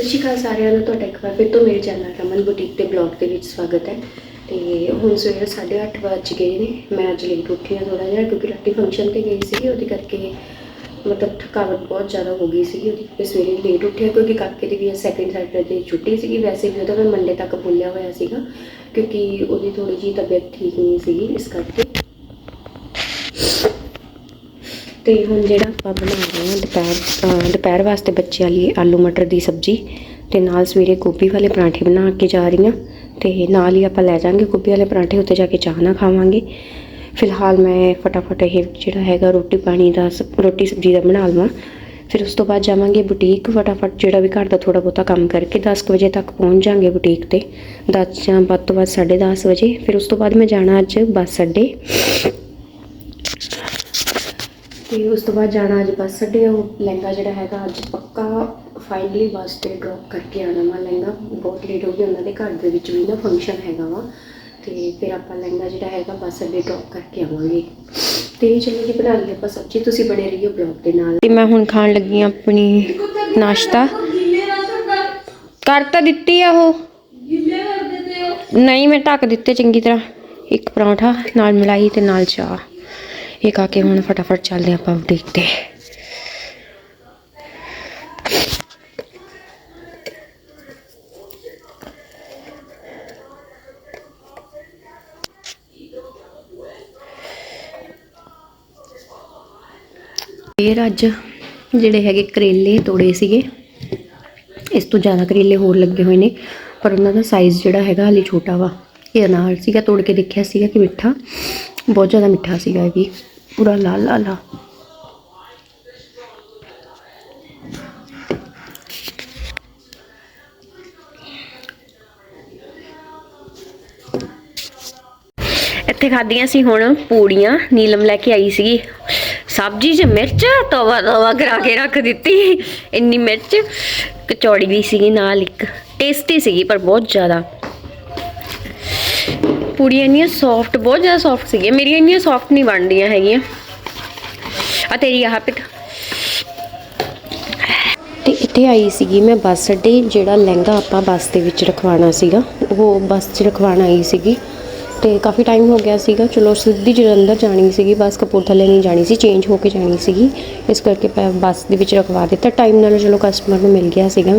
ਸਤਿ ਸ਼੍ਰੀ ਅਕਾਲ ਸਾਰਿਆਂ ਨੂੰ, ਤੁਹਾਡਾ ਇੱਕ ਵਾਰ ਫਿਰ ਤੋਂ ਮੇਰੇ ਚੈਨਲ ਰਮਨ ਬੁਟੀਕ ਤੇ ਬਲੌਗ ਦੇ ਵਿੱਚ ਸਵਾਗਤ ਹੈ। ਤੇ ਹੁਣ ਸਵੇਰੇ 8:30 ਵੱਜ ਗਏ ਨੇ, ਮੈਂ ਅੱਜ ਲੇਟ ਉੱਠੀ ਹਾਂ ਥੋੜਾ ਜਿਹਾ ਕਿਉਂਕਿ ਰਾਤੀ ਫੰਕਸ਼ਨ ਤੇ ਗਈ ਸੀ ਉਹਦੇ ਕਰਕੇ ਮਤਲਬ ਥਕਾਵਟ ਬਹੁਤ ਜ਼ਿਆਦਾ ਹੋ ਗਈ ਸੀ ਉਹਦੇ ਕਰਕੇ ਸਵੇਰੇ ਲੇਟ ਉੱਠਿਆ ਕਿਉਂਕਿ ਕਾਕੇ ਦੀ ਵੀ ਸੈਕਿੰਡ ਸੈਟਰਡੇ ਦੀ ਛੁੱਟੀ ਸੀਗੀ, ਵੈਸੇ ਵੀ ਉਹਦਾ ਮੈਂ ਮੰਡੇ ਤੱਕ ਬੋਲਿਆ ਹੋਇਆ ਸੀਗਾ, ਕਿਉਂਕਿ ਉਹਦੀ ਥੋੜੀ ਜਿਹੀ ਤਬੀਅਤ ਠੀਕ ਨਹੀਂ ਸੀਗੀ ਇਸ ਕਰਕੇ। ਅਤੇ ਹੁਣ ਜਿਹੜਾ ਆਪਾਂ ਬਣਾ ਰਹੇ ਹਾਂ ਦੁਪਹਿਰ ਦੁਪਹਿਰ ਵਾਸਤੇ ਬੱਚਿਆਂ ਲਈ ਆਲੂ ਮਟਰ ਦੀ ਸਬਜ਼ੀ ਅਤੇ ਨਾਲ ਸਵੇਰੇ ਗੋਭੀ ਵਾਲੇ ਪਰਾਂਠੇ ਬਣਾ ਕੇ ਜਾ ਰਹੀ ਹਾਂ ਅਤੇ ਨਾਲ ਹੀ ਆਪਾਂ ਲੈ ਜਾਾਂਗੇ ਗੋਭੀ ਵਾਲੇ ਪਰਾਂਠੇ ਉੱਤੇ ਜਾ ਕੇ ਚਾਹ ਨਾ ਖਾਵਾਂਗੇ। ਫਿਲਹਾਲ ਮੈਂ ਫਟਾਫਟ ਇਹ ਜਿਹੜਾ ਹੈਗਾ ਰੋਟੀ ਪਾਣੀ ਦਾ ਸ- ਰੋਟੀ ਸਬਜ਼ੀ ਦਾ ਬਣਾ ਲਵਾਂ। ਫਿਰ ਉਸ ਤੋਂ ਬਾਅਦ ਜਾਵਾਂਗੇ ਬੁਟੀਕ, ਫਟਾਫਟ ਜਿਹੜਾ ਵੀ ਘਰ ਦਾ ਥੋੜਾ ਬਹੁਤਾ ਕੰਮ ਕਰਕੇ 10 ਕੁ ਵਜੇ ਤੱਕ ਪਹੁੰਚ ਜਾਾਂਗੇ ਬੁਟੀਕ ਤੇ। 10 ਜਾਂ ਵੱਧ ਤੋਂ ਵੱਧ 10:30 ਵਜੇ। ਫਿਰ ਉਸ ਤੋਂ ਬਾਅਦ ਮੈਂ ਜਾਣਾ ਅੱਜ ਬੱਸ ਅੱਡੇ। ਤੇ ਉਸ ਤੋਂ ਬਾਅਦ ਜਾਣਾ ਅੱਜ ਬੱਸ ਅੱਡੇ ਉਹ ਲਹਿੰਗਾ ਜਿਹੜਾ ਹੈਗਾ ਅੱਜ ਪੱਕਾ ਫਾਈਨਲੀ ਬੱਸ ਤੇ ਡ੍ਰੌਪ ਕਰਕੇ ਆਣਾ ਵਾ ਲਹਿੰਗਾ। ਬਹੁਤ ਲੇਟ ਹੋ ਗਿਆ ਉਹਨਾਂ ਦੇ ਘਰ ਦੇ ਵਿੱਚ ਵੀ ਨਾ ਫੰਕਸ਼ਨ ਹੈਗਾ ਵਾ। ਤੇ ਫਿਰ ਆਪਾਂ ਲਹਿੰਗਾ ਜਿਹੜਾ ਹੈਗਾ ਬੱਸ ਅੱਡੇ ਡ੍ਰੌਪ ਕਰਕੇ ਆਵਾਂਗੇ। ਤੇ ਚਲੋ ਜੀ ਬਣਾ ਲਈ ਆਪਾਂ ਸਬਜ਼ੀ ਤੁਸੀਂ ਬਣੇ ਰਹੀਓ ਬਲੌਗ ਦੇ ਨਾਲ। ਤੇ ਮੈਂ ਹੁਣ ਖਾਣ ਲੱਗੀ ਆਂ ਆਪਣੀ ਨਾਸ਼ਤਾ। ਕਰ ਤਾਂ ਦਿੱਤੀ ਆ ਉਹ। ਨਹੀਂ ਮੈਂ ਢੱਕ ਦਿੱਤੇ ਚੰਗੀ ਤਰ੍ਹਾਂ। ਇੱਕ ਪਰੌਂਠਾ ਨਾਲ ਮਲਾਈ ਤੇ ਨਾਲ ਚਾਹ। ਇਹ ਖਾ ਕੇ ਹੁਣ ਫਟਾਫਟ ਚੱਲਦੇ ਆਪਾਂ ਬੁਟੀਕ ਤੇ ਫੇਰ ਅੱਜ ਜਿਹੜੇ ਹੈਗੇ ਕਰੇਲੇ ਤੋੜੇ ਸੀਗੇ, ਇਸ ਤੋਂ ਜ਼ਿਆਦਾ ਕਰੇਲੇ ਹੋਰ ਲੱਗੇ ਹੋਏ ਨੇ, ਪਰ ਉਹਨਾਂ ਦਾ ਸਾਈਜ਼ ਜਿਹੜਾ ਹੈਗਾ ਹਲੇ ਛੋਟਾ ਵਾ, ਇਹ ਅਨਾਰ ਸੀਗਾ, ਤੋੜ ਕੇ ਦੇਖਿਆ ਸੀਗਾ ਕਿ ਮਿੱਠਾ, ਬਹੁਤ ਜ਼ਿਆਦਾ ਮਿੱਠਾ ਸੀਗਾ ਇਹ ਵੀ। ਪੂਰਾ ਲਾਲ ਲਾਲ ਆ ਇੱਥੇ ਖਾਧੀਆਂ ਸੀ ਹੁਣ ਪੂੜੀਆਂ, ਨੀਲਮ ਲੈ ਕੇ ਆਈ ਸੀਗੀ। ਸਬਜ਼ੀ 'ਚ ਮਿਰਚ, ਤਵਾ ਤਵਾ ਕਰਾ ਕੇ ਰੱਖ ਦਿੱਤੀ। ਇੰਨੀ ਮਿਰਚ, ਕਚੌੜੀ ਵੀ ਸੀਗੀ ਨਾਲ ਇੱਕ। ਟੇਸਟੀ ਸੀਗੀ ਪਰ ਬਹੁਤ ਜ਼ਿਆਦਾ। ਪੂੜੀਆਂ ਇੰਨੀਆਂ ਸੌਫਟ ਬਹੁਤ ਜ਼ਿਆਦਾ ਸੌਫਟ ਸੀਗੀਆਂ। ਮੇਰੀਆਂ ਇੰਨੀਆਂ ਸੌਫਟ ਨਹੀਂ ਬਣਦੀਆਂ ਹੈਗੀਆਂ। ਆ ਤੇਰੀ ਆਹ ਪਿਕ ਤੇ ਇੱਥੇ ਆਈ ਸੀਗੀ ਮੈਂ ਬੱਸ ਅੱਡੇ, ਜਿਹੜਾ ਲਹਿੰਗਾ ਆਪਾਂ ਬੱਸ ਦੇ ਵਿੱਚ ਰਖਵਾਉਣਾ ਸੀਗਾ। ਉਹ ਬੱਸ 'ਚ ਰਖਵਾਉਣ ਆਈ ਸੀਗੀ। ਤੇ ਕਾਫੀ ਟਾਈਮ ਹੋ ਗਿਆ ਸੀਗਾ। ਚਲੋ ਸਿੱਧੀ ਜਲੰਧਰ ਜਾਣੀ ਸੀਗੀ। ਬੱਸ ਕਪੂਰਥਲੇ ਨਹੀਂ ਜਾਣੀ ਸੀ ਚੇਂਜ ਹੋ ਕੇ ਜਾਣੀ ਸੀਗੀ। ਇਸ ਕਰਕੇ ਮੈਂ ਬੱਸ ਦੇ ਵਿੱਚ ਰਖਵਾ ਦਿੱਤਾ। ਟਾਈਮ ਨਾਲ ਚਲੋ ਕਸਟਮਰ ਨੂੰ ਮਿਲ ਗਿਆ ਸੀਗਾ।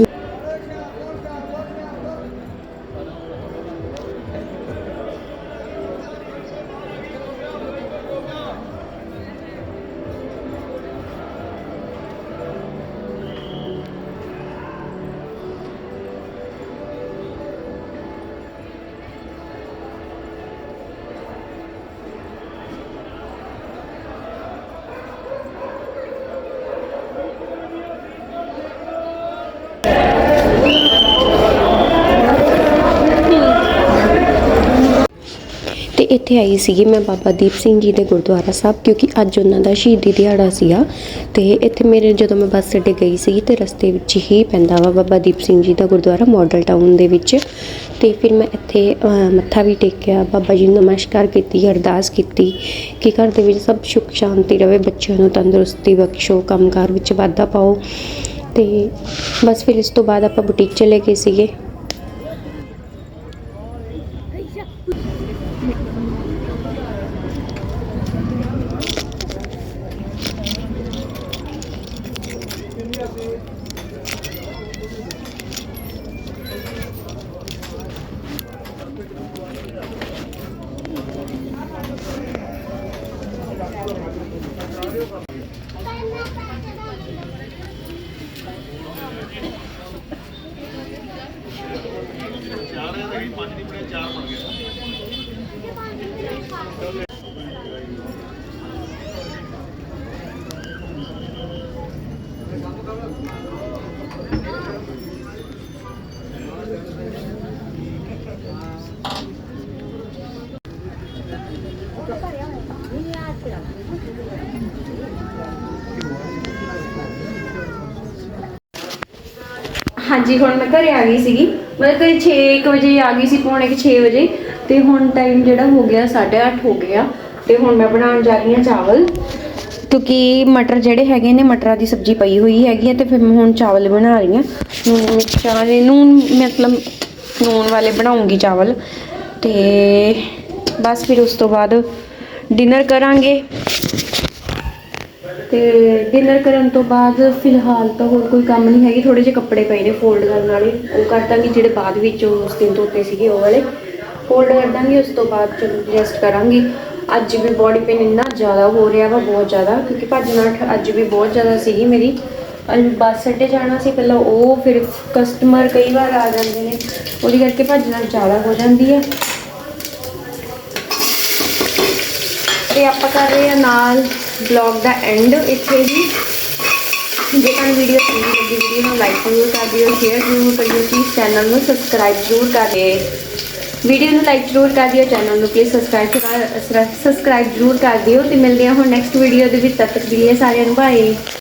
ਇੱਥੇ ਆਈ ਸੀਗੀ ਮੈਂ ਬਾਬਾ ਦੀਪ ਸਿੰਘ ਜੀ ਦੇ ਗੁਰਦੁਆਰਾ ਸਾਹਿਬ, ਕਿਉਂਕਿ ਅੱਜ ਉਹਨਾਂ ਦਾ ਸ਼ਹੀਦੀ ਦਿਹਾੜਾ ਸੀਗਾ। ਤੇ ਇੱਥੇ ਮੇਰੇ ਜਦੋਂ ਮੈਂ ਬੱਸ ਅੱਡੇ ਗਈ ਸੀ ਤੇ ਰਸਤੇ ਵਿੱਚ ਹੀ ਪੈਂਦਾ ਵਾ ਬਾਬਾ ਦੀਪ ਸਿੰਘ ਜੀ ਦਾ ਗੁਰਦੁਆਰਾ ਮਾਡਲ ਟਾਊਨ ਦੇ ਵਿੱਚ। ਤੇ ਫਿਰ ਮੈਂ ਇੱਥੇ ਮੱਥਾ ਵੀ ਟੇਕਿਆ, ਬਾਬਾ ਜੀ ਨੂੰ ਨਮਸਕਾਰ ਕੀਤੀ, ਅਰਦਾਸ ਕੀਤੀ ਕਿ ਘਰ ਦੇ ਵਿੱਚ ਸਭ ਸੁੱਖ ਸ਼ਾਂਤੀ ਰਵੇ, ਬੱਚਿਆਂ ਨੂੰ ਤੰਦਰੁਸਤੀ ਬਖਸ਼ੋ, ਕੰਮਕਾਰ ਵਿੱਚ ਵਾਧਾ ਪਾਓ। ਤੇ ਬਸ ਫਿਰ ਇਸ ਤੋਂ ਬਾਅਦ ਆਪਾਂ ਬੁਟੀਕ ਚਲੇ ਗਏ ਸੀਗੇ। ਹਾਂਜੀ, ਹੁਣ ਮੈਂ ਘਰੇ ਆ ਗਈ ਸੀਗੀ। ਮਤਲਬ ਘਰੇ 6 ਵਜੇ ਆ ਗਈ ਸੀ, ਪੌਣੇ 6 ਵਜੇ। ਤੇ ਹੁਣ ਟਾਈਮ ਜਿਹੜਾ ਹੋ ਗਿਆ 8:30 ਹੋ ਗਿਆ। ਤੇ ਹੁਣ ਮੈਂ ਬਣਾਉਣ ਜਾ ਰਹੀ ਹਾਂ ਚਾਵਲ। ਕਿਉਂਕਿ ਮਟਰ ਜਿਹੜੇ ਹੈਗੇ ਨੇ, ਮਟਰਾਂ ਦੀ ਸਬਜ਼ੀ ਪਈ ਹੋਈ ਹੈਗੀ ਹੈ, ਤੇ ਫਿਰ ਮੈਂ ਹੁਣ ਚਾਵਲ ਬਣਾ ਰਹੀ ਹਾਂ। ਨੂਨ, ਮਿਰਚਾਂ ਵਾਲੇ ਨੂਨ, ਮਤਲਬ ਨੂਨ ਵਾਲੇ ਬਣਾਉਂਗੀ ਚਾਵਲ। ਤੇ ਬਸ ਫਿਰ ਉਸ ਤੋਂ ਬਾਅਦ ਡਿਨਰ ਕਰਾਂਗੇ। ਤੇ ਡਿਨਰ ਕਰਨ ਤੋਂ ਬਾਅਦ ਫਿਲਹਾਲ ਤਾਂ ਹੋਰ ਕੋਈ ਕੰਮ ਨਹੀਂ ਹੈਗੀ ਥੋੜੇ ਜਿਹੇ ਕੱਪੜੇ ਪਏ ਨੇ ਫੋਲਡ ਕਰਨ ਵਾਲੇ, ਉਹ ਕਰ ਦਾਂਗੀ ਜਿਹੜੇ ਬਾਅਦ ਵਿੱਚ ਉਸ ਦਿਨ ਧੋਤੇ ਸੀਗੇ ਉਹ ਵਾਲੇ। ਫੋਲਡ ਕਰ ਦਾਂਗੀ, ਉਸ ਤੋਂ ਬਾਅਦ ਚਲੋ ਰੈਸਟ ਕਰਾਂਗੀ। ਅੱਜ ਵੀ ਬੋਡੀ ਪੇਨ ਇੰਨਾ ਜ਼ਿਆਦਾ ਹੋ ਰਿਹਾ ਵਾ, ਬਹੁਤ ਜ਼ਿਆਦਾ, ਕਿਉਂਕਿ ਭੱਜ ਨੱਠ ਅੱਜ ਵੀ ਬਹੁਤ ਜ਼ਿਆਦਾ ਸੀਗੀ ਮੇਰੀ। ਅੱਜ ਬੱਸ ਅੱਡੇ ਜਾਣਾ ਸੀ ਪਹਿਲਾਂ, ਉਹ ਫਿਰ ਕਸਟਮਰ ਕਈ ਵਾਰ ਆ ਜਾਂਦੇ ਨੇ, ਉਹਦੀ ਕਰਕੇ ਭੱਜ ਨੱਠ ਜ਼ਿਆਦਾ ਹੋ ਜਾਂਦੀ ਹੈ ਤੇ ਆਪਾਂ ਕਰ ਰਹੇ ਹਾਂ ਨਾਲ ਬਲੌਗ ਦਾ ਐਂਡ ਇੱਥੇ ਹੀ ਜੇ ਤੁਹਾਨੂੰ ਵੀਡੀਓ ਚੰਗੀ ਲੱਗੀ ਵੀਡੀਓ ਨੂੰ ਲਾਈਕ ਜ਼ਰੂਰ ਕਰ ਦਿਓ ਸ਼ੇਅਰ ਜ਼ਰੂਰ ਕਰਿਓ ਪਲੀਜ਼ ਚੈਨਲ ਨੂੰ ਸਬਸਕ੍ਰਾਈਬ ਜ਼ਰੂਰ ਕਰ ਦਿਓ। ਵੀਡੀਓ ਨੂੰ ਲਾਈਕ ਜ਼ਰੂਰ ਕਰ ਦਿਓ ਚੈਨਲ ਨੂੰ ਪਲੀਜ਼ ਸਬਸਕ੍ਰਾਈਬ ਸਬਸਕ੍ਰਾਈਬ ਜ਼ਰੂਰ ਕਰ ਦਿਓ ਤੇ ਮਿਲਦੇ ਹਾਂ ਹੁਣ ਨੈਕਸਟ ਵੀਡੀਓ ਦੇ ਵਿੱਚ। ਤਦ ਤੱਕ ਦੇ ਲਈ ਸਾਰਿਆਂ ਨੂੰ ਬਾਏ